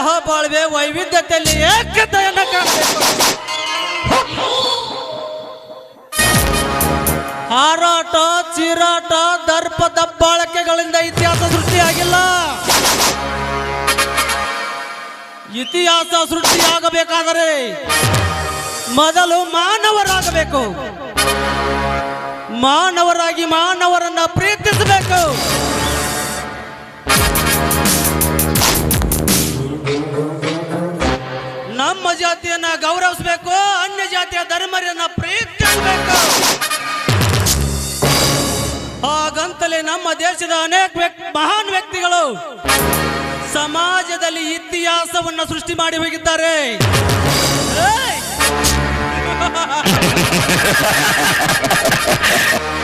ಸಹಬಾಳ್ವೆ ವೈವಿಧ್ಯತೆಯಲ್ಲಿ ಏಕತೆಯನ್ನು ಕಾಣಬೇಕು. ಹಾರಾಟ, ಚೀರಾಟ ದರ್ಪ ದಬ್ಬಾಳಕೆಗಳಿಂದ ಇತಿಹಾಸ ಸೃಷ್ಟಿಯಾಗಿಲ್ಲ. ಇತಿಹಾಸ ಸೃಷ್ಟಿಯಾಗಬೇಕಾದರೆ ಮೊದಲು ಮಾನವರಾಗಬೇಕು. ಮಾನವರಾಗಿ ಮಾನವರನ್ನ ಪ್ರೀತಿಸಬೇಕು. ನಮ್ಮ ಜಾತಿಯನ್ನ ಗೌರವಿಸಬೇಕು, ಅನ್ಯ ಜಾತಿಯ ಧರ್ಮರನ್ನ ಪ್ರೀತಿಸಬೇಕು ಹಾಗಂತಲೇ ನಮ್ಮ ದೇಶದ ಅನೇಕ ಮಹಾನ್ ವ್ಯಕ್ತಿಗಳು ಸಮಾಜದಲ್ಲಿ ಇತಿಹಾಸವನ್ನ ಸೃಷ್ಟಿ ಮಾಡಿ ಹೋಗಿದ್ದಾರೆ!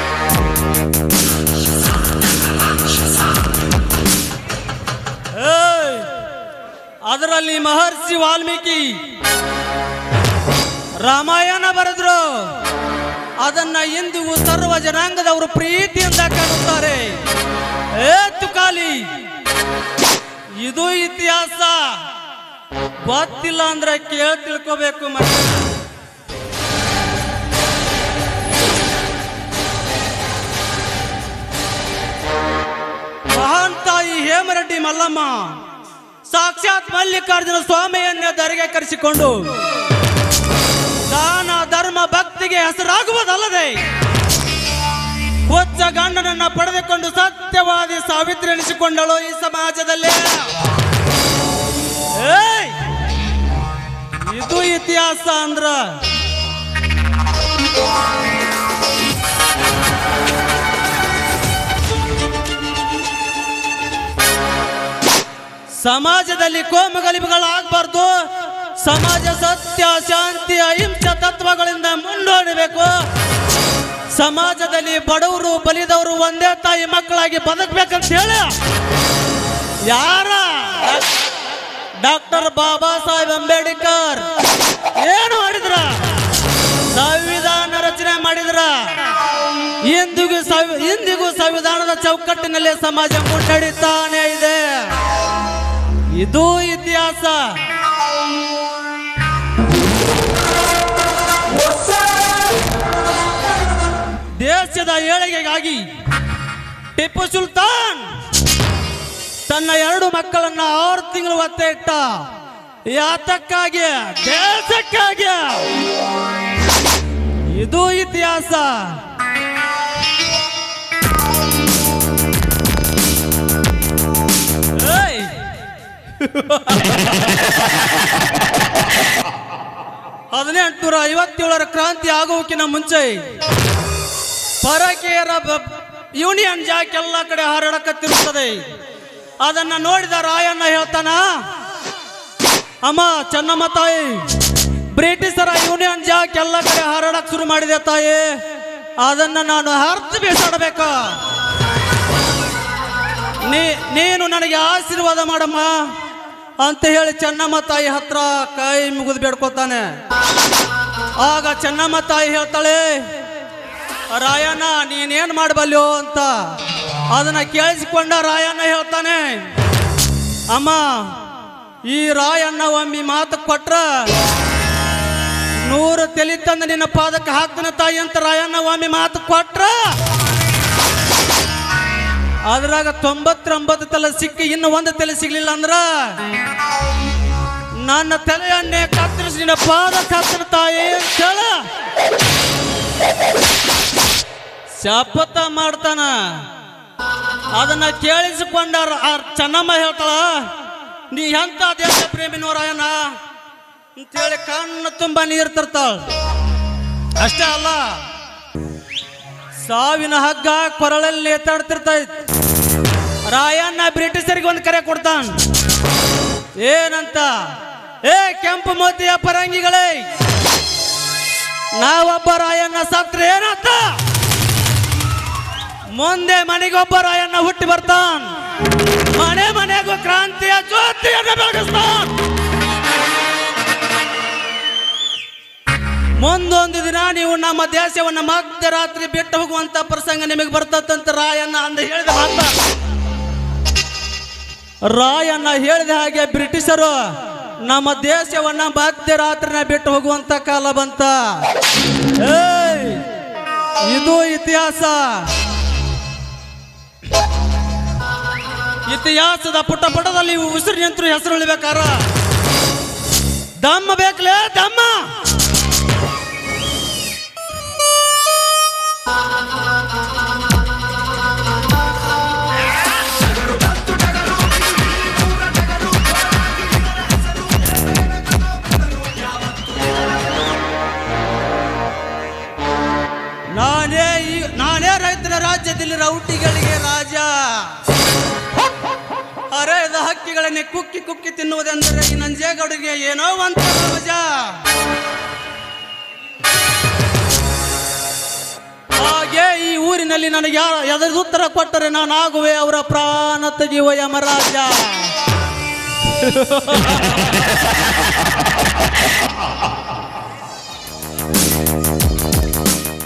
ಮಹರ್ಷಿ ವಾಲ್ಮೀಕಿ. ರಾಮಾಯಣ ಬರೆದ್ರು, ಅದನ್ನ ಇಂದಿಗೂ ಸರ್ವ ಜನಾಂಗದವರು ಪ್ರೀತಿಯಿಂದ ಕಾಣುತ್ತಾರೆ ತುಕಾಲಿ, ಇದು ಇತಿಹಾಸ. ಗೊತ್ತಿಲ್ಲ ಅಂದ್ರೆ ಕೇಳಿ ತಿಳ್ಕೋಬೇಕು ಮತ್ತೆ. ಮಹಾನ್ ತಾಯಿ ಹೇಮರೆಡ್ಡಿ ಮಲ್ಲಮ್ಮ. ಸಾಕ್ಷಾತ್ ಮಲ್ಲಿಕಾರ್ಜುನ ಸ್ವಾಮಿಯನ್ನೇ ದರಿಗೆ ಕರೆಸಿಕೊಂಡು, ದಾನ ಧರ್ಮ ಭಕ್ತಿಗೆ ಹೆಸರಾಗುವುದಲ್ಲದೆ, ಹೊಚ್ಚ ಗಂಡನನ್ನ ಪಡೆದುಕೊಂಡು ಸತ್ಯವಾದಿ ಸಾವಿತ್ರಿ ಎನಿಸಿಕೊಂಡಳು ಈ ಸಮಾಜದಲ್ಲಿ! ಇದು ಇತಿಹಾಸ ಅಂದ್ರ ಸಮಾಜದಲ್ಲಿ ಕೋಮು ಗಲಿಬುಗಳಾಗಬಾರ್ದು ಸಮಾಜ ಸತ್ಯ, ಶಾಂತಿ, ಅಹಿಂಸೆ ತತ್ವಗಳಿಂದ ಮುಂದೋಡಬೇಕು. ಸಮಾಜದಲ್ಲಿ ಬಡವರು, ಬಲಿದವರು ಒಂದೇ ತಾಯಿ ಮಕ್ಕಳಾಗಿ ಬದುಕಬೇಕಂತ ಹೇಳಿ. ಯಾರ? ಡಾಕ್ಟರ್ ಬಾಬಾ ಸಾಹೇಬ್ ಅಂಬೇಡ್ಕರ್. ಏನು ಮಾಡಿದ್ರ? ಸಂವಿಧಾನ ರಚನೆ ಮಾಡಿದ್ರ. ಇಂದಿಗೂ ಇಂದಿಗೂ ಸಂವಿಧಾನದ ಚೌಕಟ್ಟಿನಲ್ಲಿ ಸಮಾಜ ಮುನ್ನಡೀತಾನೆ ಇದೆ. ಇದು ಇತಿಹಾಸ. ದೇಶದ ಏಳಿಗೆಗಾಗಿ ಟಿಪ್ಪು ಸುಲ್ತಾನ್ ತನ್ನ ಎರಡು ಮಕ್ಕಳನ್ನ ಆರು ತಿಂಗಳು ಒತ್ತೆ ಇಟ್ಟ. ಯಾತಕ್ಕಾಗಿ? ದೇಶಕ್ಕಾಗಿ. ಇದು ಇತಿಹಾಸ. ಹದಿನೆಂಟುನೂರ ಐವತ್ತೇಳರ ಕ್ರಾಂತಿ ಆಗೋಕಿನ ಮುಂಚೆ ಪರಕೀಯರ ಯೂನಿಯನ್ ಜಾಕ್ ಎಲ್ಲ ಕಡೆ ಹರಡಕತ್ತಿರುತ್ತದೆ. ಅದನ್ನ ನೋಡಿದ ರಾಯಣ್ಣ ಹೇಳ್ತಾನ, ಅಮ್ಮ, ಚೆನ್ನಮ್ಮ ತಾಯಿ, ಬ್ರಿಟಿಷರ ಯೂನಿಯನ್ ಜಾಕ್ ಎಲ್ಲ ಕಡೆ ಹರಡಕ್ ಶುರು ಮಾಡಿದೆ ತಾಯಿ. ಅದನ್ನ ನಾನು ಅರ್ಥ ಬೀಸಾಡಬೇಕ. ನೀ ನೀನು ನನಗೆ ಆಶೀರ್ವಾದ ಮಾಡಮ್ಮ. ಅಂತ ಹೇಳಿ ಚೆನ್ನಮ್ಮ ತಾಯಿ ಹತ್ರ ಕೈ ಮುಗಿದು ಬೇಡ್ಕೊತಾನೆ. ಆಗ ಚೆನ್ನಮ್ಮ ತಾಯಿ ಹೇಳ್ತಾಳೆ, ರಾಯಣ್ಣ, ನೀನೇನ್ ಮಾಡಬಲ್ಯೋ ಅಂತ? ಅದನ್ನ ಕೇಳಿಸಿಕೊಂಡ ರಾಯಣ್ಣ ಹೇಳ್ತಾನೆ, ಅಮ್ಮ, ಈ ರಾಯಣ್ಣ ಒಮ್ಮೆ ಮಾತು ಕೊಟ್ರ ನೂರು ತಲೆ ತಂದು ನಿನ್ನ ಪಾದಕ್ಕೆ ಹಾಕ್ತಾನೆ ತಾಯಿ ಅಂತ ರಾಯಣ್ಣ ಒಮ್ಮೆ ಮಾತು ಕೊಟ್ರ ಅದ್ರಾಗ ತೊಂಬತ್ತೊಂಬತ್ತು ತಲೆ ಸಿಕ್ಕಿ ಇನ್ನು ಒಂದು ತಲೆ ಸಿಗ್ಲಿಲ್ಲ ಅಂದ್ರ? ನನ್ನ ತಲೆಯನ್ನೇ ಕತ್ತರಿಸಿ ನಿನ್ನ ಕತ್ತರ ತಾಯಿ ಅಂತ ಹೇಳ. ಶಪಥ ಮಾಡ್ತಾನ. ಅದನ್ನ ಕೇಳಿಸಿಕೊಂಡ ರ- ಆ ಚೆನ್ನಮ್ಮ ಹೇಳ್ತಾಳ, ನೀ ಎಂತ ದೇಶ ಪ್ರೇಮಿ ನೋರಾಯಣ ಅಂತೇಳಿ ಕಣ್ಣು ತುಂಬ ನೀರು ತರ್ತಾಳ. ಅಷ್ಟೇ ಅಲ್ಲ, ಸಾವಿನ ಹಗ್ಗ ಕೊರಳಲ್ಲಿ ಎತ್ತಾಡ್ತಿರ್ತೈತ್. ರಾಯಣ್ಣ ಬ್ರಿಟಿಷರಿಗೆ ಒಂದು ಕರೆ ಕೊಡ್ತಾನ. ಏನಂತ? ಏ, ಕೆಂಪು ಮೋತಿಯ ಪರಂಗಿಗಳೇ! ನಾವೊಬ್ಬ ರಾಯಣ್ಣ ಸತ್ರ ಏನಂತ? ಮುಂದೆ ಮನೆಗೊಬ್ಬ ರಾಯಣ್ಣ ಹುಟ್ಟಿ ಬರ್ತಾನ. ಮನೆ ಮನೆಗೂ ಕ್ರಾಂತಿಯ ಜ್ಯೋತಿಯನ್ನು ಬೆಳಗಿಸ್ತಾನ. ಮುಂದೊಂದು ದಿನ ನೀವು ನಮ್ಮ ದೇಶವನ್ನು ಮಧ್ಯರಾತ್ರಿ ಬಿಟ್ಟು ಹೋಗುವಂತ ಪ್ರಸಂಗ ನಿಮಗೆ ಬರ್ತದಂತ ರಾಯಣ್ಣ ಅಂದ ಹೇಳಿದ ಮಾತ. ರಾಯಣ್ಣ ಹೇಳಿದ ಹಾಗೆ ಬ್ರಿಟಿಷರು, ನಮ್ಮ ದೇಶವನ್ನ ಮಧ್ಯರಾತ್ರಿನ ಬಿಟ್ಟು ಹೋಗುವಂತ ಕಾಲ ಬಂತ! ಇದು ಇತಿಹಾಸ. ಇತಿಹಾಸದ ಪುಟ್ಟ ಪುಟದಲ್ಲಿ ಉಸಿರು ನಿಂತರು ಹೆಸರು ಉಳಿಬೇಕಾರ ದಮ್ಮ ಬೇಕಲೇ ದಮ್ಮ. ನಾನೇ ಈ ನಾನೇ ರೈತರ ರಾಜ್ಯದಲ್ಲಿ ರೌಟಿಗಳಿಗೆ ರಾಜ. ಅರೆದ ಹಕ್ಕಿಗಳನ್ನೇ ಕುಕ್ಕಿ ಕುಕ್ಕಿ ತಿನ್ನುವುದೆಂದರೆ ಈ ನಂಜೇಗೌಡರಿಗೆ ಏನೋ ಅಂತ ರಾಜ ಹಾಗೆ ಈ ಊರಿನಲ್ಲಿ ನನಗೆ ಯಾರ ಎದುರು ಉತ್ತರ ಕೊಟ್ಟರೆ ನಾನು ಆಗುವೆ ಅವರ ಪ್ರಾಣ ತೆಗೆಯುವ ಯಮರಾಜ.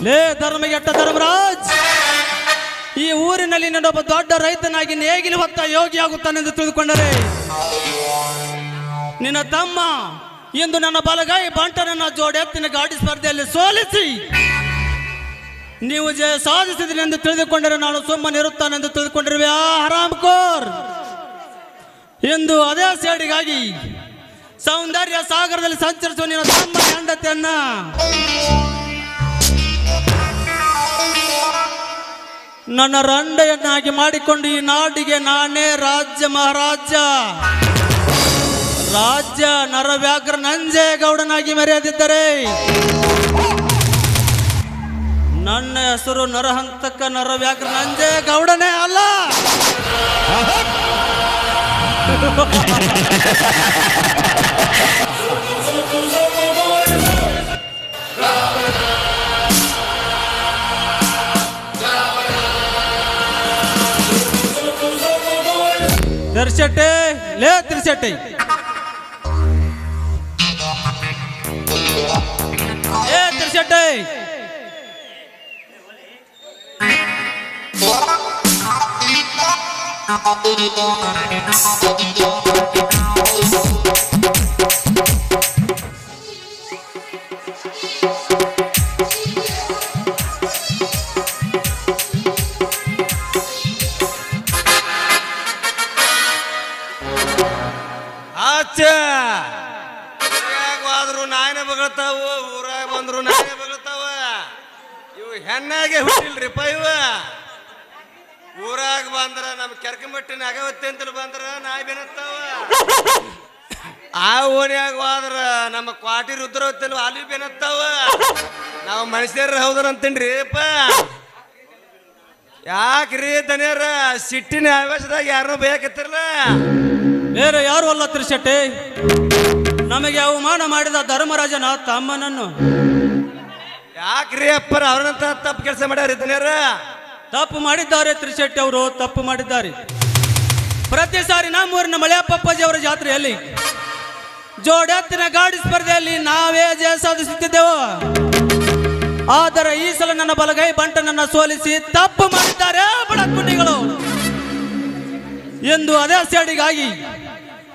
ಲೇ ಧರ್ಮಗೆಟ್ಟ ಧರ್ಮರಾಜ್? ಈ ಊರಿನಲ್ಲಿ ನನ್ನೊಬ್ಬ ದೊಡ್ಡ ರೈತನಾಗಿ ನೇಗಿಲು ಹೊತ್ತ ಯೋಗಿಯಾಗುತ್ತಾನೆಂದು ತಿಳಿದುಕೊಂಡರೆ, ನಿನ್ನ ತಮ್ಮ ಇಂದು ನನ್ನ ಬಲಗಾಯಿ ಬಂಟನನ್ನ ಜೋಡೆತ್ತಿನ ಗಾಡಿ ಸ್ಪರ್ಧೆಯಲ್ಲಿ ಸೋಲಿಸಿ, ನೀವು ಜಯ ಸಾಧಿಸಿದ್ರಿ ಎಂದು ತಿಳಿದುಕೊಂಡರೆ ನಾನು ಸುಮ್ಮನಿರುತ್ತಾನೆಂದು ತಿಳಿದುಕೊಂಡಿರುವೆ. ಆ ಹರಾಮ್ ಕೋರ್! ಎಂದು ಅದೇ ಸೇಡಿಗಾಗಿ ಸೌಂದರ್ಯ ಸಾಗರದಲ್ಲಿ ಸಂಚರಿಸುವ ನಿನ್ನ ತಮ್ಮ ಹೆಂಡತಿಯನ್ನ ನನ್ನ ರಂಡೆಯನ್ನಾಗಿ ಮಾಡಿಕೊಂಡು ಈ ನಾಡಿಗೆ ನಾನೇ ರಾಜ್ಯ ಮಹಾರಾಜ ರಾಜ್ಯ ನರವ್ಯಾಘ್ರ ನಂಜೇಗೌಡನಾಗಿ ಮೆರೆಯದಿದ್ದರೆ ನನ್ನ ಹೆಸರು ನರಹಂತಕ ನರವ್ಯಾಘ್ರ ನಂಜೇಗೌಡನೇ ಅಲ್ಲ. ತಿರ್ಸಟ್ಟೆ ಲೇ ತಿರ್ಸಟ್ಟೆ. ಏ ತಿರ್ಸಟ್ಟೆ. ಆಚ ನಮ್ಮ ಕೆರ್ಕಂಬಟ್ಟಿನ ಅಗವತ್ತೆ ಅಂತೇಳಿ ಬಂದ್ರ ನಾಯಿ ಬೆನತ್ತಾವ ಆ ಓಣ್ಯಾಗ ಹೋದ್ರ ನಮ್ಮ ಕ್ವಾಟಿ ರುದ್ರವತ್ತಲು ಅಲ್ಲಿ ಬೆನತ್ತಾವ ನಾವು ಮನುಷ್ಯರ ಹೌದ್ರ ಅಪ್ಪ. ಯಾಕ್ರಿ ದನಿಯರ ಸಿಟ್ಟಿನ ಆವೇಶದಾಗ ಯಾರನ್ನೂ ಬೇಕತ್ತಿರಲ್ಲ? ಬೇರೆ ಯಾರು ಅಲ್ಲ ಶೆಟ್ಟಿ ನಮಗೆ ಅವಮಾನ ಮಾಡಿದ ಧರ್ಮರಾಜನ ತಮ್ಮನನ್ನು. ಯಾಕ್ರಿ ಅಪ್ಪರ ಅವ್ರನ್ನಂತ ತಪ್ಪು ಕೆಲಸ ಮಾಡ್ಯಾರ ಇದನ್ಯಾರ ತಪ್ಪು ಮಾಡಿದ್ದಾರೆ ತ್ರಿಶೆಟ್ಟಿ ಅವರು, ತಪ್ಪು ಮಾಡಿದ್ದಾರೆ. ಪ್ರತಿ ಸಾರಿ ನಮ್ಮೂರಿನ ಮಳೆಯಪ್ಪಪ್ಪಾಜಿ ಅವರ ಜಾತ್ರೆಯಲ್ಲಿ ಜೋಡೆತ್ತಿನ ಗಾಡಿ ಸ್ಪರ್ಧೆಯಲ್ಲಿ ನಾವೇ ಜಯ ಸಾಧಿಸುತ್ತಿದ್ದೆವು. ಆದರೆ ಈ ಸಲ ನನ್ನ ಬಲಗೈ ಬಂಟನನ್ನ ಸೋಲಿಸಿ ತಪ್ಪು ಮಾಡಿದ್ದಾರೆ ಬಡಕುಂಡಿಗಳು ಎಂದು ಅದೇ ಸೇಡಿಗಾಗಿ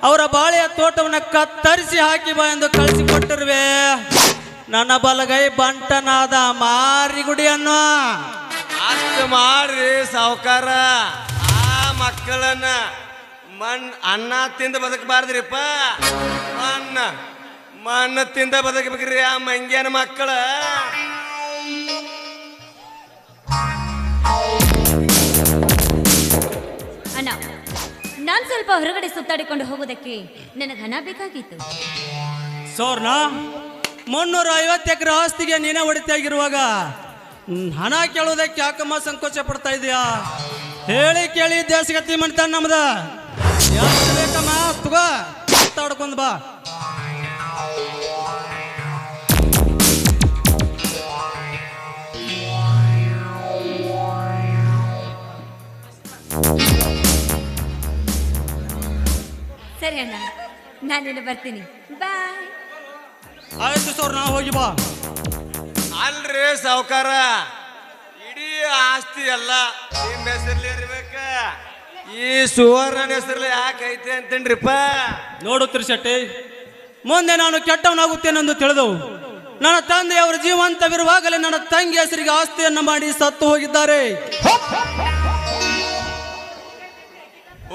ಅವರ ಬಾಳೆಯ ತೋಟವನ್ನು ಕತ್ತರಿಸಿ ಹಾಕಿ ಬಾ ಎಂದು ಕಳಿಸಿಕೊಟ್ಟಿರುವೆ. ನನ್ನ ಬಲಗೈ ಬಂಟನಾದ ಮಾರಿಗುಡಿಯನ್ನು ಅಷ್ಟು ಮಾಡ್ರಿ ಸಾವುಕಾರ. ಆ ಮಕ್ಕಳನ್ನ ಮಣ್ ಅನ್ನ ತಿಂದು ಬದುಕಬಾರ್ದ್ರಿಪ್ಪ. ಮಣ್ಣ ಮಣ್ಣು ತಿಂದ ಬದುಕಬೇಕ್ರಿ ಆ ಮಂಗ್ಯನ ಮಕ್ಕಳ. ಅಣ್ಣ ನಾನ್ ಸ್ವಲ್ಪ ಹೊರಗಡೆ ಸುತ್ತಾಡಿಕೊಂಡು ಹೋಗೋದಕ್ಕೆ ನನಗೆ ಹಣ ಬೇಕಾಗಿತ್ತು. ಸೋರ್ನ ಮುನ್ನೂರ ಐವತ್ತು ಎಕರೆ ಆಸ್ತಿಗೆ ನೀನೇ ಹೊಡಿತಾಗಿರುವಾಗ ಹ್ಮ್, ಹಣ ಕೇಳೋದಕ್ಕೆ ಯಾಕಮ್ಮ ಸಂಕೋಚ ಪಡ್ತಾ ಇದೆಯಾ? ಹೇಳಿ ಕೇಳಿ ದೇಶಗತಿ ಮಾಡ್ತಾನೆ ನಮ್ದ. ಬೇಕಮ್ಮ? ತಗೋ ಮಾತಾಡ್ಕೊಂಡ್ ಬಾ. ಸರಿ ಅಣ್ಣ ನಾನು ಬರ್ತೀನಿ. ಬಾಯ್ ಆಯ್ತು ಸರ್ ನಾವು ಹೋಗಿ ಬಾ. ಅಲ್ರಿ ಸಾವುಕಾರ? ಇಡೀ ಆಸ್ತಿ ಎಲ್ಲ ನಿಮ್ಮ ಹೆಸರ್ಲಿ ಇರ್ಬೇಕ. ಈ ಸುವರ್ಣನ ಹೆಸರಲ್ಲಿ ಯಾಕೆ ಐತೆ ಅಂತೇನ್ರಿಪ್ಪ? ನೋಡು ತ್ರಿಶೆಟ್ಟಿ ಮುಂದೆ ನಾನು ಕೆಟ್ಟವನಾಗುತ್ತೇನೆಂದು ತಿಳಿದವು. ನನ್ನ ತಂದೆಯವರು ಜೀವಂತವಿರುವಾಗಲೇ ನನ್ನ ತಂಗಿ ಹೆಸರಿಗೆ ಆಸ್ತಿಯನ್ನು ಮಾಡಿ ಸತ್ತು ಹೋಗಿದ್ದಾರೆ.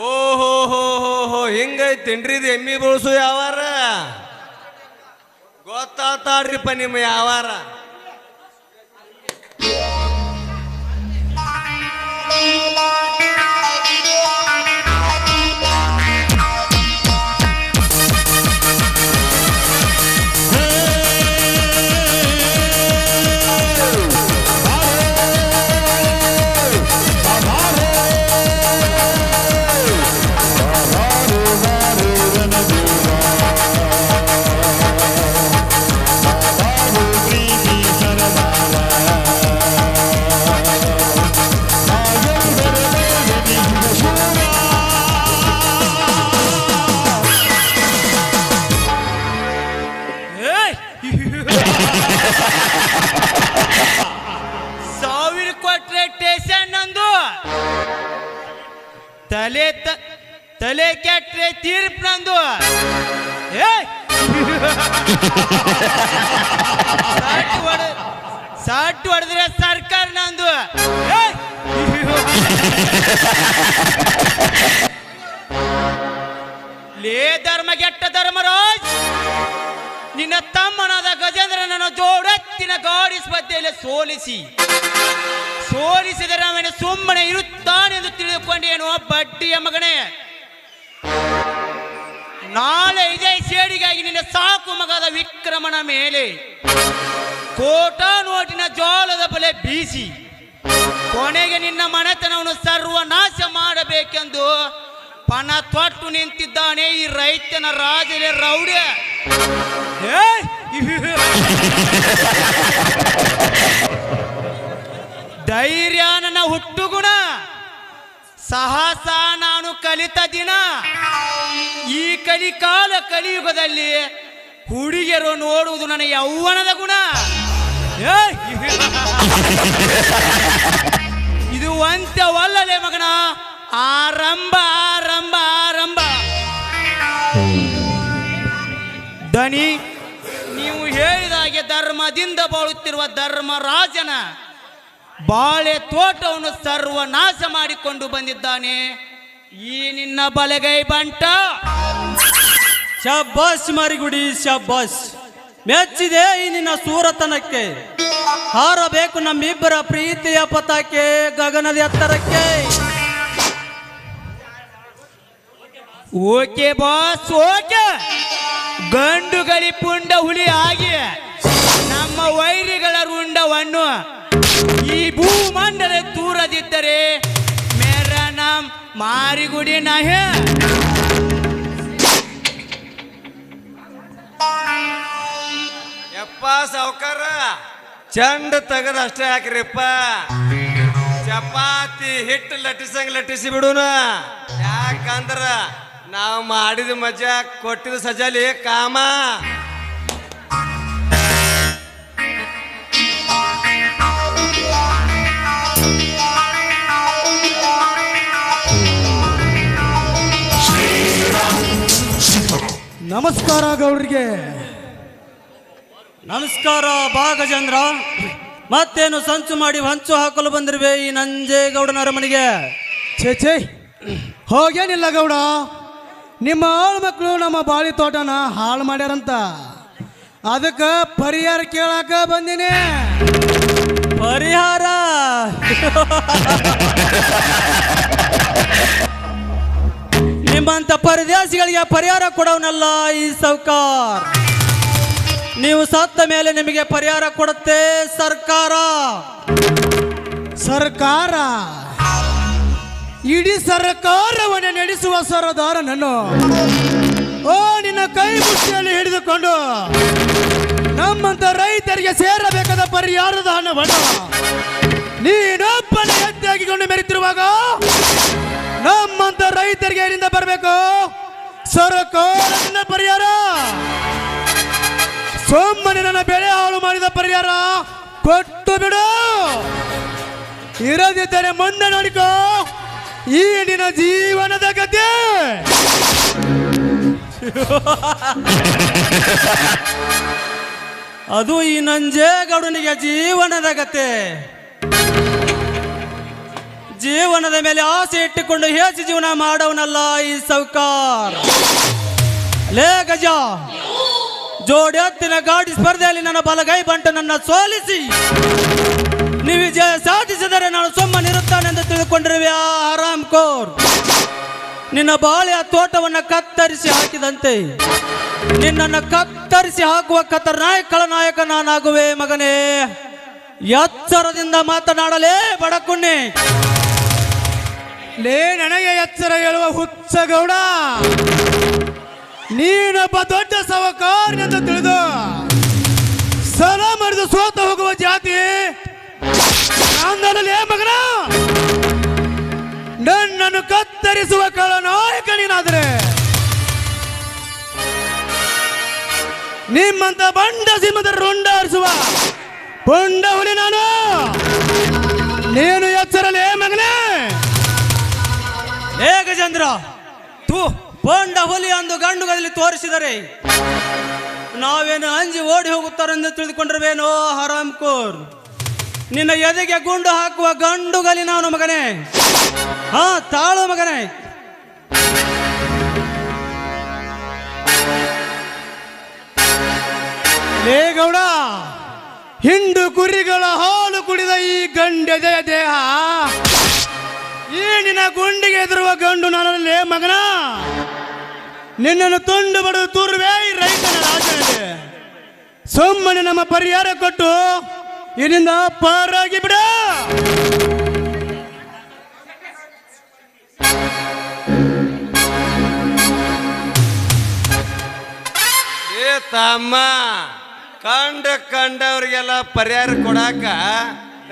ಓಹೋ ಹೋ ಹೋ ಹೋ ಹೋ ಹಿಂಗೈತೇನ್ರಿ ಇದು ಎಮ್ಮಿ ಬಳಸು ಯಾವಾರ? ಗೊತ್ತಾತಾಡ್ರಿಪ್ಪ ನಿಮ್ಮ ಯಾವಾರ. ಏಯ್! ಸಾಟ್ ಹೊಡ್- ಹೊಡೆದ್ರೆ ಸರ್ಕಾರ ನಂದು! ಲೇ ಧರ್ಮ, ಕೆಟ್ಟ ಧರ್ಮರಾಜ್ ನಿನ್ನ ತಮ್ಮನಾದ ಗಜೇಂದ್ರನನ್ನು ಜೋಡತ್ತಿನ ಗಾಡಿ ಸ್ಪರ್ಧೆಯಲ್ಲಿ ಸೋಲಿಸಿ. ಸೋಲಿಸಿದರೆ ಅವನ ಸುಮ್ಮನೆ ಇರುತ್ತಾನೆಂದು ತಿಳಿದುಕೊಂಡೇನು ಬಡ್ಡಿಯ ಮಗನೇ? ನಾಳೆ ಇದೇ ಸೇಡಿಗಾಗಿ ನಿನ್ನ ಸಾಕು ಮಗದ ವಿಕ್ರಮನ ಮೇಲೆ ಕೋಟ ನೋಟಿನ ಜೋಳದ ಬಲೆ ಬೀಸಿ ಕೊನೆಗೆ ನಿನ್ನ ಮನೆತನವನ್ನು ಸರ್ವನಾಶ ಮಾಡಬೇಕೆಂದು ಪಣ ತೊಟ್ಟು ನಿಂತಿದ್ದಾನೆ ಈ ರೈತನ ರಾಜರೇ ಏಯ್! ಧೈರ್ಯ ನನ್ನ ಹುಟ್ಟುಗುಣ ಸಾಹಸ ನಾನು ಕಲಿತ ದಿನ. ಈ ಕಲಿಕಾಲ ಕಲಿಯುಗದಲ್ಲಿ ಹುಡುಗಿಯರು ನೋಡುವುದು ನನಗೆ ಯೌವನದ ಗುಣ! ಇದು ಅಂತ್ಯವಲ್ಲಲೇ ಮಗನ ಆರಂಭ ಆರಂಭ ಆರಂಭ. ದನಿ, ನೀವು ಹೇಳಿದ ಹಾಗೆ ಧರ್ಮದಿಂದ ಬಾಳುತ್ತಿರುವ ಧರ್ಮರಾಜನ ಬಾಳೆ ತೋಟವನ್ನು ಸರ್ವನಾಶ ಮಾಡಿಕೊಂಡು ಬಂದಿದ್ದಾನೆ. ಈ ನಿನ್ನ ಬಲಗೈ ಬಂಟ. ಶಬ್ಬಾಸ್ ಮರಿಗುಡಿ ಶಬ್ಬಾಸ್ ಮೆಚ್ಚಿದೆ ಈ ನಿನ್ನ ಸೂರತನಕ್ಕೆ. ಹಾರಬೇಕು ನಮ್ಮಿಬ್ಬರ ಪ್ರೀತಿಯ ಪತಾಕೆ ಗಗನದ ಎತ್ತರಕ್ಕೆ. Okay boss okay. ಗಂಡುಗಳಿ ಪುಂಡ ಹುಳಿ ಆಗಿ ನಮ್ಮ ವೈರಿಗಳ ರುಂಡವನ್ನು ಈ ಭೂಮಂಡಲ ದೂರದಿದ್ದರೆ ಮೇರ ನಮ್ ಮಾರಿಗುಡಿ ನಾಯ ಯಪ್ಪ ಸಾವ್ಕಾರ, ಚಂಡ ತೆಗದ ಅಷ್ಟೇ ಹಾಕ್ರಿಪ್ಪ. ಚಪಾತಿ ಹಿಟ್ಟು ಲಟ್ಟಿಸಂಗ್ ಲಟ್ಟಿಸಿ ಬಿಡುನ. ಯಾಕಂದ್ರ ನಾವು ಮಾಡಿದ ಮಜಾ ಕೊಟ್ಟಿದ ಸಜಾಲಿ ಕಾಮ. ನಮಸ್ಕಾರ ಗೌಡ್ರಿಗೆ. ನಮಸ್ಕಾರ ಭಾಗಚಂದ್ರ ಮತ್ತೇನು ಸಂಚು ಮಾಡಿ ಹಂಚು ಹಾಕಲು ಬಂದಿರುವೆ ಈ ನಂಜೇಗೌಡನ ಅರಮನೆಗೆ? ಛೇ ಛೇ. ಹೋಗೇನಿಲ್ಲ ಗೌಡ. ನಿಮ್ಮ ಆಳು ಮಕ್ಕಳು ನಮ್ಮ ಬಾಳಿ ತೋಟನ ಹಾಳು ಮಾಡ್ಯಾರಂತ. ಅದಕ್ಕೆ ಪರಿಹಾರ ಕೇಳಾಕ ಬಂದಿನಿ. ಪರಿಹಾರ? ನಿಮ್ಮಂತ ಪರದೇಶಿಗಳಿಗೆ ಪರಿಹಾರ ಕೊಡೋನಲ್ಲ ಈ ಸರ್ಕಾರ. ನೀವು ಸತ್ತ ಮೇಲೆ ನಿಮಗೆ ಪರಿಹಾರ ಕೊಡುತ್ತೆ ಸರ್ಕಾರ. ಸರ್ಕಾರ. ಇಡೀ ಸರ್ಕಾರವನ್ನು ನಡೆಸುವ ಸರದಾರ ನಾನು ಓ, ನಿನ್ನ ಕೈ ಮುಷ್ಟಿಯಲ್ಲಿ ಹಿಡಿದುಕೊಂಡು ನಮ್ಮಂತ ರೈತರಿಗೆ ಸೇರಬೇಕಾದ ಪರಿಹಾರದ ಹಣವನ್ನು ನೀನೊಬ್ಬನ ಎದ್ದಾಗಿಕೊಂಡು ಮೆರೆತಿರುವಾಗ ನಮ್ಮಂತ ರೈತರಿಗೆ ಏನಿಂದ ಬರಬೇಕು? ಸರ್ಕಾರದಿಂದ ಪರಿಹಾರ. ಸೋಮನೆ ನನ್ನ ಬೆಳೆ ಹಾಳು ಮಾಡಿದ ಪರಿಹಾರ ಕೊಟ್ಟು ಬಿಡು. ಇರದಿದ್ದರೆ ಮುಂದೆ ನೋಡಿಕೋ, ಈ ನಿನ್ನ ಜೀವನದ ಗತಿ. ಅದು ಈ ನಂಜೇಗೌಡನಿಗೆ ಜೀವನದ ಗತೆ. ಜೀವನದ ಮೇಲೆ ಆಸೆ ಇಟ್ಟುಕೊಂಡು ಹೇಸಿ ಜೀವನ ಮಾಡವನಲ್ಲ ಈ ಸೌಕಾರ. ಲೇ ಗಜ, ಜೋಡೆತ್ತಿನ ಗಾಡಿ ಸ್ಪರ್ಧೆಯಲ್ಲಿ ನನ್ನ ಬಲಗೈ ಬಂಟು ನನ್ನ ಸೋಲಿಸಿ. ನೀವು ವಿಜಯ ಸಾಧಿಸಿದರೆ ನಾನು ಸುಮ್ಮನಿರುತ್ತಾನೆಂದು ತಿಳಿದುಕೊಂಡಿರುವೆ ಆರಾಮ್ ಕೋರ್. ನಿನ್ನ ಬಾಳೆಯ ತೋಟವನ್ನು ಕತ್ತರಿಸಿ ಹಾಕಿದಂತೆ, ನಿನ್ನನ್ನು ಕತ್ತರಿಸಿ ಹಾಕುವ ಖತರ್ನಾಯಕ ನಾಯಕ ನಾನಾಗುವೆ ಮಗನೇ. ಎಚ್ಚರದಿಂದ ಮಾತನಾಡಲೇ ಬಡಕುಣ್ಣೆ ಲೇ, ನನಗೆ ಎಚ್ಚರ ಹೇಳುವ ಹುಚ್ಚಗೌಡ ನೀನೊಬ್ಬ ದೊಡ್ಡ ಸವಕಾರನೆಂದು ತಿಳಿದು ಸಲ ಮರೆದು ಸೋತ ಹೋಗುವ ಜಾತಿ. ಏ ಮಗನ? ನನ್ನನ್ನು ಕತ್ತರಿಸುವ ಕಳ ನಾಯಕ ನೀನಾದ್ರೆ. ನಿಮ್ಮಂತ ಬಂಡ ಸಿಂಹದ ರುಂಡಾರಿಸುವ ಪುಂಡ ಹುಲಿ ನಾನು. ನೀನು ಎಚ್ಚರಲೇ ಮಗನೇ? ಗಜೇಂದ್ರ ತೂ ಪೋಂಡ ಹುಲಿ ಅಂದು ಗಂಡುಗಳಲ್ಲಿ ತೋರಿಸಿದರೆ ನಾವೇನು ಅಂಜಿ ಓಡಿ ಹೋಗುತ್ತಾರೆಂದು ತಿಳಿದುಕೊಂಡಿರುವೇನೋ ಹರಾಮ್ ಕೋರ್ ನಿನ್ನ ಎದೆಗೆ ಗುಂಡು ಹಾಕುವ ಗಂಡುಗಲಿ ನಾನು, ಮಗನೇ. ಹಾ, ತಾಳು ಮಗನೇ. ಗೌಡ, ಹಿಂಡು ಕುರಿಗಳ ಹಾಲು ಕುಡಿದ ಈ ಗಂಡೆದೆಯ ದೇಹ ನಿನ್ನ ಗುಂಡಿಗೆ ಎದುರುವ ಗಂಡು ನನ್ನಲ್ಲೇ ಮಗನ. ನಿನ್ನನ್ನು ತುಂಡು ಬಡದು ತೂರುವೆ ರೈತನ ರಾಜನಿಗೆ. ಸುಮ್ಮನೆ ನಮ್ಮ ಪರಿಹಾರ ಕೊಟ್ಟು ಇದರಿಂದ ಪಾರಾಗಿ ಬಿಡ. ಏ ತಮ್ಮ, ಕಂಡ ಕಂಡವರಿಗೆಲ್ಲ ಪರಿಹಾರ ಕೊಡಾಕ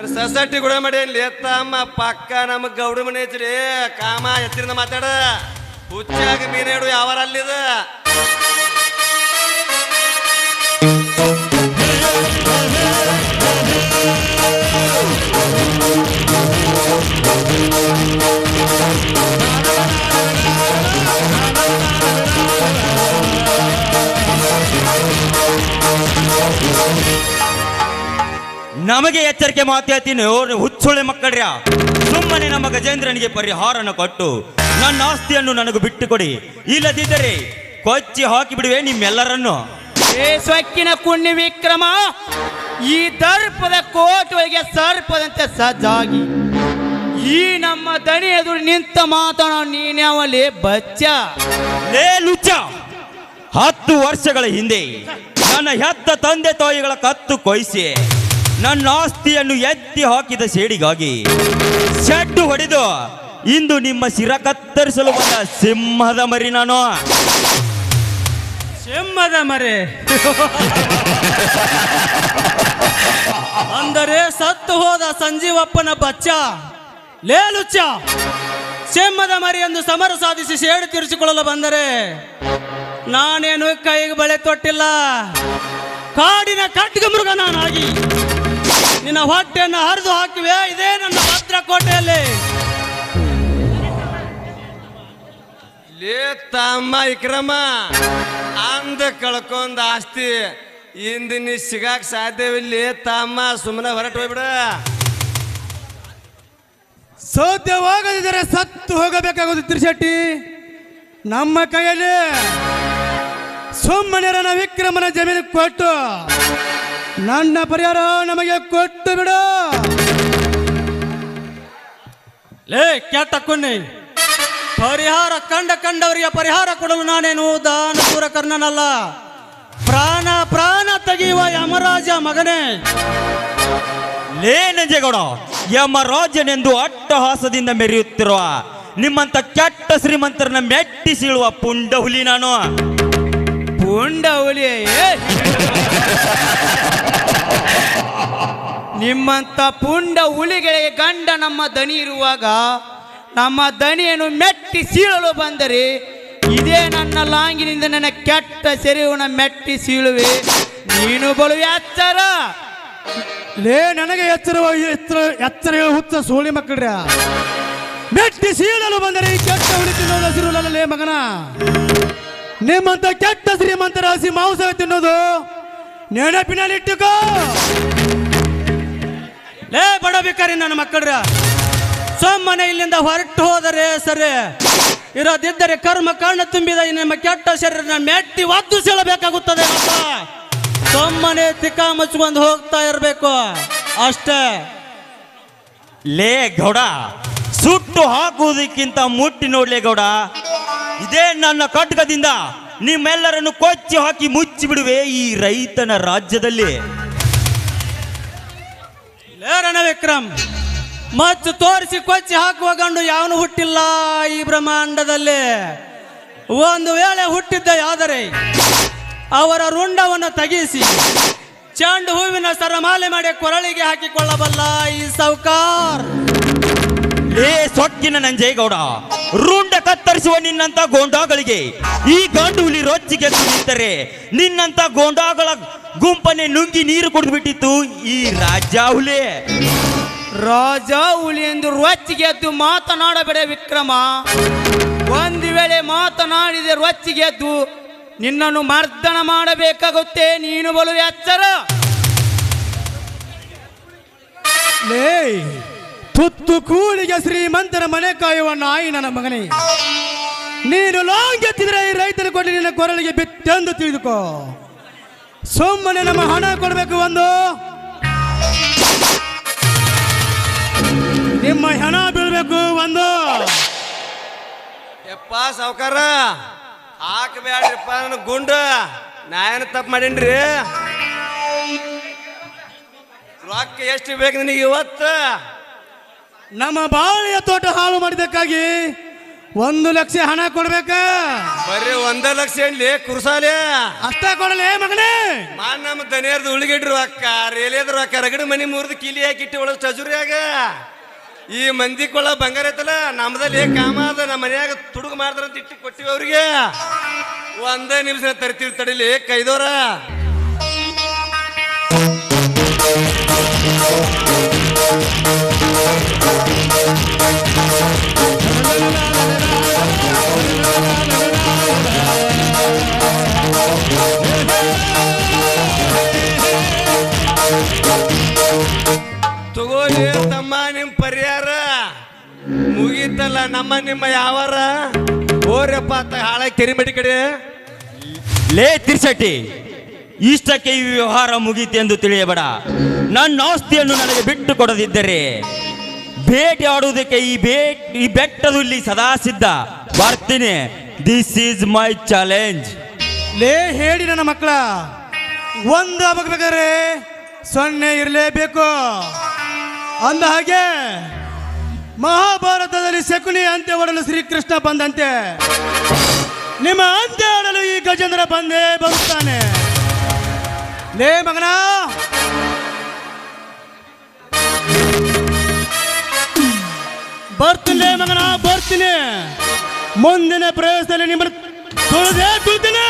ಸೊಸೈಟಿ ಕೂಡ ಮಾಡೇನ್ಲಿ ತಮ್ಮ ಪಕ್ಕ ನಮ್ಮ ಗೌಡ ಮನೆ ಐತ್ರಿ. ಕಾಮ ಎತ್ತಿರಿಂದ ಮಾತಾಡ. ಹುಚ್ಚಾಗಿ ಮೀನೇಡು ಯಾವಾರ ಅಲ್ಲಿದ ನಮಗೆ ಎಚ್ಚರಿಕೆ ಮಾತು ಹೇಳ್ತೀನಿ ಅವ್ರು ಹುಚ್ಚುಳೆ ಮಕ್ಕಳ್ರ ಸುಮ್ಮನೆ ನಮ್ಮ ಗಜೇಂದ್ರನಿಗೆ ಪರಿಹಾರನ ಕೊಟ್ಟು ನನ್ನ ಆಸ್ತಿಯನ್ನು ನನಗೆ ಬಿಟ್ಟು ಕೊಡಿ ಇಲ್ಲದಿದ್ದರೆ ಕೊಚ್ಚಿ ಹಾಕಿ ಬಿಡುವೆ ನಿಮ್ಮೆಲ್ಲರನ್ನು. ಏ ಸೊಕ್ಕಿನ ಕುಣ್ಣಿ ವಿಕ್ರಮ ಈ ದರ್ಪದ ಕೋಟೆಯೊಳಗೆ ಸರ್ಪದಂತೆ ಸಜ್ಜಾಗಿ. ಈ ನಮ್ಮ ದಣಿ ಎದುರು ನಿಂತ ಮಾತಾಡೋ ನೀನ್ಯಾವಲ್ಲಿ ಬಚ್ಚ. ಲೇ ಲುಚ್ಚ ಹತ್ತು ವರ್ಷಗಳ ಹಿಂದೆ ನನ್ನ ಹೆತ್ತ ತಂದೆ ತಾಯಿಗಳ ಕತ್ತು ಕೊಯ್ಸಿ. ನನ್ನ ಆಸ್ತಿಯನ್ನು ಎತ್ತಿ ಹಾಕಿದ ಸೇಡಿಗಾಗಿ ಸೆಡ್ಡು ಹೊಡೆದು ಇಂದು ನಿಮ್ಮ ಶಿರ ಕತ್ತರಿಸಲು ಬಂದ ಸಿಂಹದ ಮರಿ ನಾನು. ಸಿಂಹದ ಮರೆ. ಅಂದರೆ ಸತ್ತು ಹೋದ ಸಂಜೀವಪ್ಪನ ಬಚ್ಚ, ಲೇಲುಚ್ಚ. ಸಿಂಹದ ಮರಿ ಎಂದು ಸಮರ ಸಾಧಿಸಿ ಸೇಡು ತೀರಿಸಿಕೊಳ್ಳಲು ಬಂದರೆ ನಾನೇನು ಕೈಗೆ ಬಳೆ ತೊಟ್ಟಿಲ್ಲ. ಕಾಡಿನ ಕಟ್ಟಿಗೆ ಮೃಗ ನಾನಾಗಿ. ನಿನ್ನ ಹೊಟ್ಟೆಯನ್ನು ಹರಿದು ಹಾಕಿವೆ. ಇದೇ ನನ್ನ ಭದ್ರಕೋಟೆಯಲ್ಲಿ. ಲೇ ತಮ್ಮ ವಿಕ್ರಮ ಅಂದ ಕಳ್ಕೊಂಡ್ ಆಸ್ತಿ ಇಂದ ನೀ ಸಿಗಾಕ ಸಾಧ್ಯವಿಲ್ಲ. ತಮ್ಮ ಸುಮ್ಮನೆ ಹೊರಟು ಹೋಗ್ಬಿಡ. ಸಾಧ್ಯವಾಗದಿದ್ದರೆ ಸತ್ತು ಹೋಗಬೇಕಾಗುತ್ತೆ ತ್ರಿಶೆಟ್ಟಿ ನಮ್ಮ ಕೈಯಲ್ಲಿ ಸುಮ್ಮನೆ ವಿಕ್ರಮನ ಜಮೀನು ಕೊಟ್ಟು ನನ್ನ ಪರಿಹಾರ ನಮಗೆ ಕೊಟ್ಟು ಬಿಡು. ಲೇ ಕೆಟ್ಟ ಕುನ್ನಿ. ಪರಿಹಾರ ಕಂಡ ಕಂಡವರಿಗೆ ಪರಿಹಾರ ಕೊಡಲು ನಾನೇನು ದಾನ ದೂರ ಕರ್ಣನಲ್ಲ. ಪ್ರಾಣ ಪ್ರಾಣ ತೆಗೆಯುವ ಯಮರಾಜ ಮಗನೇ. ಲೇ ನಂಜೇಗೌಡ ಯಮರಾಜನೆಂದು ಅಟ್ಟಹಾಸದಿಂದ ಮೆರೆಯುತ್ತಿರುವ ನಿಮ್ಮಂತ ಕೆಟ್ಟ ಶ್ರೀಮಂತರನ್ನ ಮೆಟ್ಟಿ ಸೀಳುವ ಪುಂಡ ಹುಲಿ ನಾನು. ಪುಂಡ ಹುಲಿ ಏ. ನಿಮ್ಮಂತ ಪುಂಡ ಹುಲಿಗಳಿಗೆ ಗಂಡ ನಮ್ಮ ದನಿ ಇರುವಾಗ ನಮ್ಮ ದನಿಯನ್ನು ಮೆಟ್ಟಿ ಸೀಳಲು ಬಂದರೆ ಇದೇ ನನ್ನ ಲಾಂಗಿನಿಂದ ನನ್ನ ಕೆಟ್ಟ ಸೆರೆಯುವನ ಮೆಟ್ಟಿ ಸೀಳುವೆ. ನೀನು ಬಲು ಎಚ್ಚರ. ಲೇ, ನನಗೆ ಎಚ್ಚರ ಎಚ್ಚರ ಹುಚ್ಚ ಸೋಳಿ ಮಕ್ಕಳ್ರ. ಮೆಟ್ಟಿ ಸೀಳಲು ಬಂದರೆ ಈ ಕೆಟ್ಟ ಹುಳಿ ತಿನ್ನೋದು ಹಸಿರುಲೇ ಮಗನ. ನಿಮ್ಮಂತ ಕೆಟ್ಟ ಶ್ರೀಮಂತರ ಹಸಿ ಮಾಂಸ ತಿನ್ನೋದು ನೆನಪಿನಲ್ಲಿಟ್ಟುಕೋ. ಲೇ ಬಡ ಭಿಕಾರಿ ನನ್ನ ಮಕ್ಕಳ್ರ, ಸೊಮ್ಮನೆ ಇಲ್ಲಿಂದ ಹೊರಟು ಹೋದರೆ ಸರಿ. ಇರೋದಿದ್ದರೆ ಕರ್ಮ ಕಾರಣ ತುಂಬಿದ ನಿಮ್ಮ ಕೆಟ್ಟ ಶರೀರನ ಮೆಟ್ಟಿ ಒದ್ದು ಸೀಳಬೇಕಾಗುತ್ತದೆ ಸೊಮ್ಮನೆ ತಿಕ್ಕ ಮುಚ್ಕೊಂಡು ಹೋಗ್ತಾ ಇರಬೇಕು. ಅಷ್ಟೇ. ಲೇ ಗೌಡ, ಸುಟ್ಟು ಹಾಕುವುದಕ್ಕಿಂತ ಮುಟ್ಟಿ ನೋಡ್ಲೇ ಗೌಡ. ಇದೇ ನನ್ನ ಖಡ್ಗದಿಂದ ನಿಮ್ಮೆಲ್ಲರನ್ನು ಕೊಚ್ಚಿ ಹಾಕಿ ಮುಚ್ಚಿ ಬಿಡುವೆ ಈ ರೈತನ ರಾಜ್ಯದಲ್ಲಿ. ವಿಕ್ರಮ್ ಮಚ್ಚು ತೋರಿಸಿ ಕೊಚ್ಚಿ ಹಾಕುವ ಗಂಡು ಯಾವನು ಹುಟ್ಟಿಲ್ಲ ಈ ಬ್ರಹ್ಮಾಂಡದಲ್ಲಿ. ಒಂದು ವೇಳೆ ಹುಟ್ಟಿದ್ದ ಆದರೆ ಅವರ ರುಂಡವನ್ನು ತಗಿಸಿ ಚೆಂಡು ಹೂವಿನ ಸರಮಾಲೆ ಮಾಡಿ ಕೊರಳಿಗೆ ಹಾಕಿಕೊಳ್ಳಬಲ್ಲ ಈ ಸೌಕಾರ್ ಏ ಸೊಕ್ಕಿನ ನಂಜೇಗೌಡ ರುಂಡ ಕತ್ತರಿಸುವ ನಿನ್ನಂತ ಗೋಂಡಾಗಳಿಗೆ ಈ ಗಂಡು ಹುಲಿ ರೊಚ್ಚಿಗೆ ನಿಂತರೆ ನಿನ್ನಂತ ಗೋಂಡಾಗಳ ಗುಂಪನ್ನೇ ನುಂಗಿ ನೀರು ಕುಡಿದ್ಬಿಟ್ಟಿತ್ತು ಈ ರಾಜ ಹುಲಿ. ರಾಜ ಹುಲಿ ಎಂದು ರೊಚ್ಚಿಗೆ ಎದ್ದು ಮಾತನಾಡಬೇಡ ವಿಕ್ರಮ. ಒಂದು ವೇಳೆ ಮಾತನಾಡಿದೆ ರೊಚ್ಚಿಗೆ ಎದ್ದು ನಿನ್ನನ್ನು ಮರ್ದನ ಮಾಡಬೇಕಾಗುತ್ತೆ ನೀನು ಬಲು ಎಚ್ಚರ. ಲೇ ತುತ್ತು ಕೂಳಿಗೆ ಶ್ರೀಮಂತನ ಮನೆ ಕಾಯುವ ನಾಯಿ ನನ್ನ ಮಗನೇ. ನೀನು ಲಾಂಗ್ ಎತ್ತಿದ್ರೆ ಈ ರೈತನ ಕೊಟ್ಟು ನಿನ್ನ ಕೊರಳಿಗೆ ಬಿತ್ತೆಂದು ತಿಳಿದುಕೋ. ಸುಮ್ಮನೆ ನಮ್ಮ ಹಣ ಕೊಡಬೇಕು ಒಂದು. ನಿಮ್ಮ ಹಣ ಬೀಳ್ಬೇಕು ಒಂದು. ಯಪ್ಪ ಸಾವುಕಾರ ಹಾಕಬೇಡ್ರಿಪ್ಪ ನನ್ನ ಗುಂಡ. ನಾಯನ ಏನು ತಪ್ಪು ಮಾಡೀನ್ರಿ? ರೊಕ್ಕ ಎಷ್ಟು ಬೇಕು ನಿನಗೆ ಇವತ್ತು? ನಮ್ಮ ಬಾಳೆಯ ತೋಟ ಹಾಳು ಮಾಡಿದಕ್ಕಾಗಿ ಒಂದು ಲಕ್ಷ ಹಣ ಕೊಡ್ಬೇಕ. ಬರೀ ಒಂದ ಲಕ್ಷ ಏನ್ಲಿ ಕುರ್ಸಾಲೆ? ಅಷ್ಟ ಕೊಡಲೇ ಮಗನೇ. ಮಾನ್ ನಮ್ಮ ದನಿಯರ್ದು ಉಳಿಗಿಡ್ರು ಅಕ್ಕ ರೇಲಿಯದ್ರ ಅಕ್ಕ ರಗಡಿ ಮನಿ ಮುರಿದು ಕೀಲಿ ಹಾಕಿಟ್ಟು ಒಳಗೆ ಚಜುರಿಯಾಗ ಈ ಮಂದಿ ಕೊಳ್ಳ ಬಂಗಾರ ಐತಲ್ಲ ನಮ್ದಲ್ಲಿ ಕಾಮ ಅದ ನಮ್ಮ ಮನ್ಯಾಗ ತುಡುಗು ಮಾಡ್ತಾರ ಅಂತ ಇಟ್ಟು ಕೊಟ್ಟಿವಿ ಅವ್ರಿಗೆ. ಒಂದೇ ನಿಮಿಷ ತರ್ತೀವಿ ತಡಿಲಿ ಕೈದೋರ. ತಮ್ಮ ನಿಮ್ಮ ಮುಗೀತಲ್ಲ ನಮ್ಮ ನಿಮ್ಮ ಯಾವಾರ? ಓರಪ್ಪ ಅಂತ ಹಾಳಾಗಿ ಕೆರಿಮಡಿ ಕಡೆ. ಲೇ ತಿರ್ಸಟ್ಟಿ, ಇಷ್ಟಕ್ಕೆ ಈ ವ್ಯವಹಾರ ಮುಗೀತೆಂದು ತಿಳಿಯಬೇಡ. ನನ್ನ ಆಸ್ತಿಯನ್ನು ನನಗೆ ಬಿಟ್ಟು ಕೊಡದಿದ್ದರೆ ಭೇಟಿ ಆಡುವುದಕ್ಕೆ ಈ ಭೇಟ್ ಈ ಬೆಟ್ಟದಲ್ಲಿ ಸದಾ ಸಿದ್ಧ. ಬರ್ತೀನಿ ದಿಸ್ ಈಸ್ ಮೈ ಚಾಲೆಂಜ್ ಲೇ ಹೇಳಿ ನನ್ನ ಮಕ್ಕಳ. ಒಂದು ಆಗ್ಬೇಕಾದ್ರೆ ಸೊನ್ನೆ ಇರಲೇಬೇಕು. ಅಂದ ಹಾಗೆ, ಮಹಾಭಾರತದಲ್ಲಿ ಶಕುನಿ ಅಂತ್ಯ ಹೊಡಲು ಶ್ರೀಕೃಷ್ಣ ಬಂದಂತೆ. ನಿಮ್ಮ ಅಂತ್ಯ ಆಡಲು ಈ ಗಜೇಂದ್ರ ಬಂದೇ ಬರುತ್ತಾನೆ. ಲೇ ಮಗನ ಬರ್ತೀನಿ ಮಗನ, ಬರ್ತೀನಿ. ಮುಂದಿನ ಪ್ರವೇಶದಲ್ಲಿ ನಿಮ್ಮ ತುಳಿದೇ ತುಳಿತೀನಿ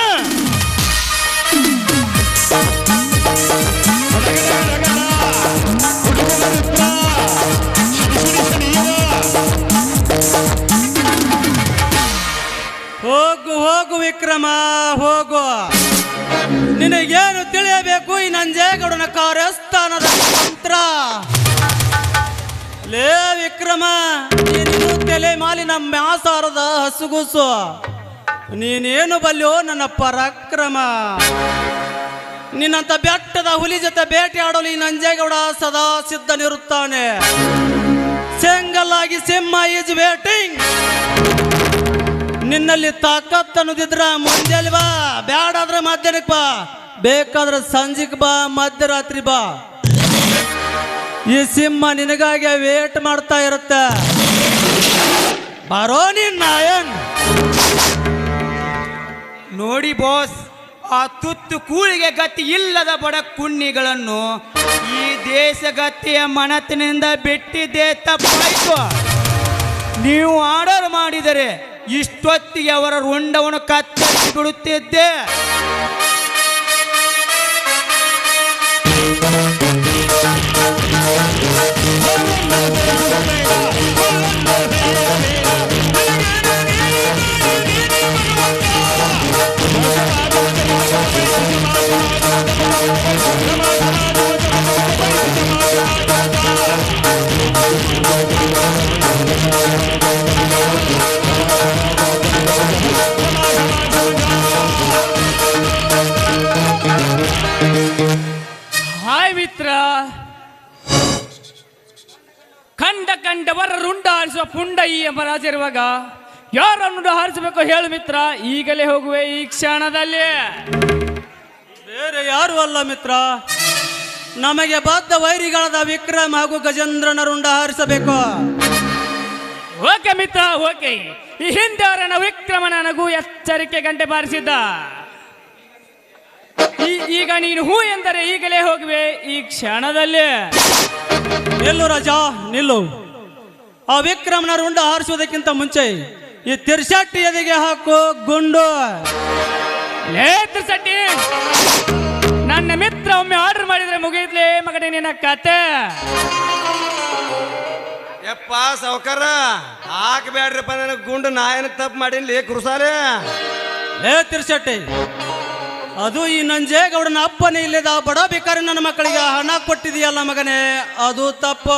ಹೋಗು ಹೋಗು ವಿಕ್ರಮ, ಹೋಗು. ನಿನಗೇನು ತಿಳಿಯಬೇಕು? ಈ ನಂಜೇಗೌಡನ ಕಾರ್ಯಸ್ಥಾನದ ಮಂತ್ರ. ಲೇ ವಿಕ್ರಮ ನೀನು ತಲೆ ನಮ್ಮ ಮ್ಯಾಸಾರದ ಹಸುಗುಸು. ನೀನೇನು ಬಲ್ಯೋ ನನ್ನ ಪರಾಕ್ರಮ. ನಿನ್ನಂತ ಬೆಟ್ಟದ ಹುಲಿ ಜೊತೆ ಬೇಟೆ ಆಡಲು ಈ ನಂಜೇಗೌಡ ಸದಾ ಸಿದ್ಧನಿರುತ್ತಾನೆ. ಸಿಂಗಲ್ ಆಗಿ ಸಿಂಹ ಈಸ್ ವೇಟಿಂಗ್ ನಿನ್ನಲ್ಲಿ ತಾಕತ್ ಅನ್ನೋದಿದ್ರ ಮುಂಜಾನೆ ಬಾ, ಬ್ಯಾಡಾದ್ರೆ ಮಧ್ಯಾಹ್ನಕ್ಕೆ ಬಾ, ಬೇಕಾದ್ರೆ ಸಂಜೆಗೆ ಬಾ, ಮಧ್ಯರಾತ್ರಿ ಬಾ. ಈ ಸಿಂಹ ನಿನಗಾಗೆ ವೇಟ್ ಮಾಡ್ತಾ ಇರುತ್ತ. ಬರೋ ನೀನ್ ನಾಯನ್. ನೋಡಿ ಬಾಸ್, ಆ ತುತ್ತು ಕೂಳಿಗೆ ಗತಿ ಇಲ್ಲದ ಬಡ ಕುಣ್ಣಿಗಳನ್ನು ಈ ದೇಶಗತಿಯ ಮನತಿನಿಂದ ಬಿಟ್ಟಿದ್ದೆ ತಪ್ಪಾಯ್ತು. ನೀವು ಆರ್ಡರ್ ಮಾಡಿದರೆ ಇಷ್ಟೊತ್ತಿಗೆ ಅವರ ರುಂಡವನ್ನು ಕತ್ತರಿಸಿ ಬಿಡುತ್ತಿದ್ದೆ. ಪುಂಡ ಈ ಎಂಬ ರಾಜ ಇರುವಾಗ ಯಾರನ್ನು ಹಾರಿಸಬೇಕು ಹೇಳು ಮಿತ್ರ. ಈಗಲೇ ಹೋಗುವೆ ಈ ಕ್ಷಣದಲ್ಲಿ. ಬೇರೆ ಯಾರು ಅಲ್ಲ ಮಿತ್ರ. ನಮಗೆ ಬದ್ಧ ವೈರಿಗಳಾದ ವಿಕ್ರಮ್ ಹಾಗೂ ಗಜೇಂದ್ರನ ರುಂಡ ಹಾರಿಸಬೇಕು. ಓಕೆ ಮಿತ್ರ ಓಕೆ. ಈ ಹಿಂದೆ ಅವರನ್ನ ವಿಕ್ರಮನ ನನಗೂ ಎಚ್ಚರಿಕೆ ಗಂಟೆ ಬಾರಿಸಿದ್ದ. ಈ- ಈಗ ನೀನು ಹೂ ಎಂದರೆ ಈಗಲೇ ಹೋಗುವೆ ಈ ಕ್ಷಣದಲ್ಲಿ. ನಿಲ್ಲು ರಾಜ ನಿಲ್ಲು. ಆ ವಿಕ್ರಮನ ರುಂಡ ಹಾರಿಸುವುದಕ್ಕಿಂತ ಮುಂಚೆ ಈ ತಿರ್ಸಟ್ಟಿ ಎದೆಗೆ ಹಾಕು ಗುಂಡು. ಲೇತ್ರ ಸಟ್ಟಿ ನನ್ನ ಮಿತ್ರ ಒಮ್ಮೆ ಆರ್ಡರ್ ಮಾಡಿದ್ರೆ ಮುಗಿದ್ಲೇ ಮಗನೇ ನಿನ್ನ ಕತೆ. ಯಪ್ಪ ಸಾವ್ಕಾರ ಹಾಕಬೇಡ್ರಿಪ್ಪ ನನಗೆ ಗುಂಡು ನಾ ಏನು ತಪ್ಪು ಮಾಡೀನಿ ಕುರುಸಾಲೆ. ಏ ತಿರ್ಸಟ್ಟಿ ಅದು ಈ ನಂಜೇಗೌಡನ ಅಪ್ಪನೇ ಇಲ್ಲದ ಬಡ ಬೇಕಾದ್ರೆ ನನ್ನ ಮಕ್ಕಳಿಗೆ ಹಣ ಕೊಟ್ಟಿದೆಯಲ್ಲ ಮಗನೇ ಅದು ತಪ್ಪ.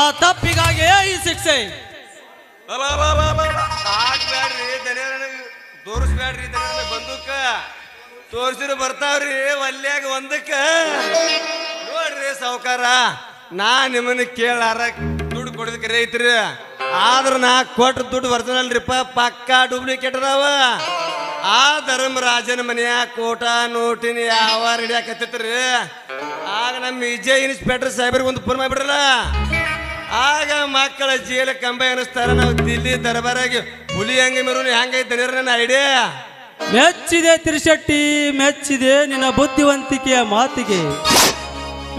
ಆ ತಪ್ಪಿಗಾಗಿ ಈ ಶಿಕ್ಷೆ? ಬಾ ತೋರಿಸ್ಬೇಡ್ರಿ ದನಿಯ ನನಗೆ ಬಂದೂಕ. ತೋರಿಸಿರು ಬರ್ತಾವ್ರಿ, ಒಲ್ಯಾಗ ಒಂದಕ್ಕ. ನೋಡ್ರಿ ಸಾವ್ಕಾರ, ನಾ ನಿಮ್ಮನ್ನ ಕೇಳಾರ, ದುಡ್ಡು ಕೊಡದಕ್ಕೆ ರೈತ್ರಿ ಆದ್ರ ನಾ ಕೊಟ್ಟ ದುಡ್ಡು ಬರ್ತನಲ್ರಿಪ್ಪ, ಪಕ್ಕ ಡೂಪ್ಲಿಕೇಟ್ ಅದಾವ ಆ ಧರ್ಮರಾಜನ ಮನೆಯ ಕೋಟ ನೋಟಿನ ಯಾವ ಹಿಡಿಯಾಕತ್ತಿತ್ರಿ. ಆಗ ನಮ್ಮ ವಿಜಯ್ ಇನ್ಸ್ಪೆಕ್ಟರ್ ಸಾಹೇಬ್ರಿಗೆ ಒಂದು ಫೋನ್ ಮಾಡಿಬಿಡ್ರಲ್ಲ ಆಗ ಮಕ್ಕಳ ಜೀಲ ಕಂಬ ಎನಿಸ್ತಾರ. ನಾವು ದಿಲ್ಲಿ ದರ್ಬಾರಾಗಿ ಹುಲಿ ಹಂಗ ಮೆರು ಹೆಂಗೈತೆ ನನ್ನ ಐಡಿಯಾ? ಮೆಚ್ಚಿದೆ ತಿರುಶೆಟ್ಟಿ, ಮೆಚ್ಚಿದೆ ನಿನ್ನ ಬುದ್ಧಿವಂತಿಕೆಯ ಮಾತಿಗೆ.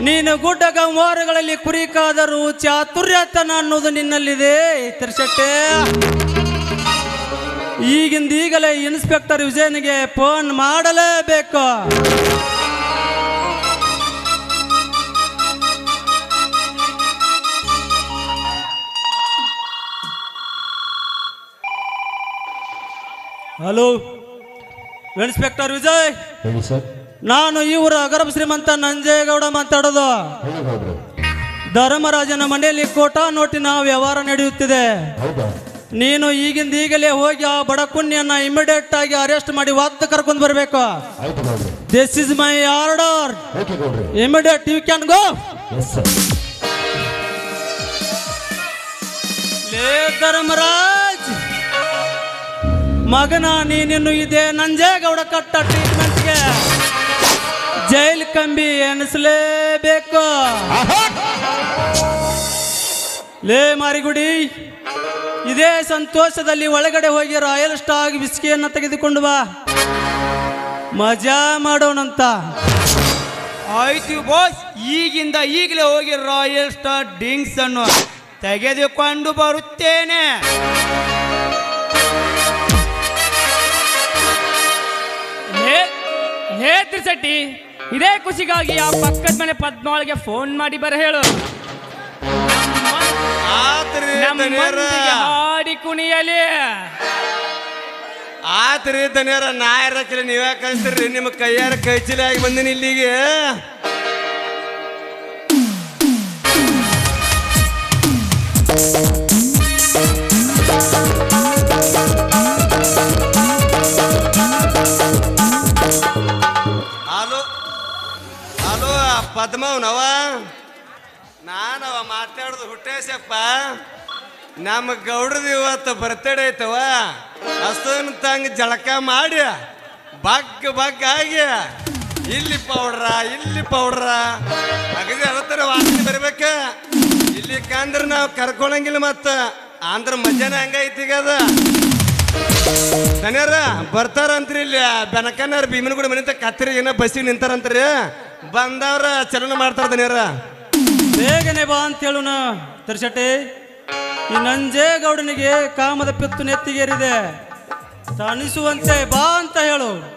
ನೀನು ಗುಡ್ಡ ಗಂವಾರಗಳಲ್ಲಿ ಕುರಿಕಾದರೂ ಚಾತುರ್ಯತನ ಅನ್ನೋದು ನಿನ್ನಲ್ಲಿದೆ, ತ್ರಿಶೆಟ್ಟೆ. ಈಗಿಂದ ಈಗಲೇ ಇನ್ಸ್ಪೆಕ್ಟರ್ ವಿಜಯನಿಗೆ ಫೋನ್ ಮಾಡಲೇಬೇಕು. Hello inspector Vijay. ಹೇಳಿ ಸರ್. ನಾನು ಇವರ ಅಗರಬ ಶ್ರೀಮಂತ ನಂಜೇಗೌಡ ಮಾತಾಡೋದು. ಹೇಳಿ ಗೌಡ್ರೆ ಧರ್ಮರಾಜನ ಮನೆಯಲ್ಲಿ ಕೋಟಾ ನೋಟಿನ ವ್ಯವಹಾರ ನಡೆಯುತ್ತಿದೆ. ಹೌದಾ? ನೀನು ಈಗಿಂದ ಈಗಲೇ ಹೋಗಿ ಆ ಬಡ ಕುನ್ಯನ್ನ ಇಮಿಡಿಯೇಟ್ ಆಗಿ ಅರೆಸ್ಟ್ ಮಾಡಿ ವಾದ ಕರ್ಕೊಂಡು ಬರಬೇಕು. ಆಯ್ತು ಗೌಡ್ರೆ. This is my order okay ಗೌಡ್ರೆ. Immediate you can go yes sir ಲೇ ಧರ್ಮರಾಜ್. ಮಗನ ನೀನಿನ್ನು ಇದೆ. ನಂಜೇಗೌಡ ಕಟ್ಟ ಟ್ರೀಟ್ಮೆಂಟ್ಗೆ ಜೈಲ್ ಕಂಬಿ ಎನಿಸಲೇಬೇಕು. ಲೇ ಮಾರಿಗುಡಿ ಇದೇ ಸಂತೋಷದಲ್ಲಿ ಒಳಗಡೆ ಹೋಗಿ ರಾಯಲ್ ಸ್ಟಾಗ್ ವಿಸ್ಕಿಯನ್ನು ತೆಗೆದುಕೊಂಡು ಬಾ. ಮಜಾ ಮಾಡೋಣಂತ. ಆಯ್ತು ಬಾಸ್ ಈಗಿಂದ ಈಗಲೇ ಹೋಗಿ ರಾಯಲ್ ಸ್ಟಾರ್ ಡ್ರಿಂಕ್ಸ್ ಅನ್ನು ತೆಗೆದುಕೊಂಡು ಬರುತ್ತೇನೆ. ಲೇ ತ್ರಿಶೆಟ್ಟಿ ಇದೇ ಖುಷಿಗಾಗಿ ಆ ಪಕ್ಕದ ಮನೆ ಪದ್ಮಾಳಿಗೆ ಫೋನ್ ಮಾಡಿ ಬರ ಹೇಳು. ಆತ್ರಿ ಹಾಡಿ ಕುಣಿಯಲಿ. ಆತ್ರಿ ದನಿಯರ ನಾ ಇರಕ್ಕಿಲ್ಲ ನೀವ್ಯಾ ಕಳಿಸ್ತೀರಿ ನಿಮ್ಮ ಕೈಯಾರ ಕೈ ಚೀಲ ಆಗಿ ಬಂದಿನಿ ಇಲ್ಲಿಗೆ. ಪದ್ಮವ್ನವ? ನಾನವ ಮಾತಾಡೋದು ಹುಟ್ಟೇಶಪ್ಪ. ನಮ್ಮ ಗೌಡ್ರದು ಇವತ್ತು ಬರ್ತಡೇ ಐತವ ಹಸ್ತನ ತಂಗ ಜಳಕ ಮಾಡಿ ಬಗ್ ಬಗ್ ಆಗಿ ಇಲ್ಲಿ ಪೌಡ್ರ ಇಲ್ಲಿ ಪೌಡ್ರ ಅಗದಿ ಅದತ್ತರ ವಾಸನೆ ಬರ್ಬೇಕ. ಇಲ್ಲಿ ಕಂದ್ರ ನಾವು ಕರ್ಕೊಳಂಗಿಲ್ಲ ಮತ್ತ. ಅಂದ್ರ ಮಧ್ಯಾಹ್ನ ಹಂಗೈತಿ ಈಗ ಅದ? ಬರ್ತಾರಂತ್ರಿ ಇಲ್ಲಿ. ಬೆನಕನ್ನರ್ ಭೀಮನಗುಡಿ ಮನಿತ ಕತ್ತಿರಿ ಏನೋ ಬಸ್ಸಿಗೆ ನಿಂತಾರಂತ್ರಿ? ಬಂದವ್ರ ಚಲನ ಮಾಡ್ತಾರ ದನಿಯರ. ಬೇಗನೆ ಬಾ ಅಂತ ಹೇಳುಣ ತಿರ್ಸಟೆ ಈ ನಂಜೇಗೌಡನಿಗೆ ಕಾಮದ ಪಿತ್ತು ನೆತ್ತಿಗೇರಿದೆ. ತಣಿಸುವಂತೆ ಬಾ ಅಂತ ಹೇಳು.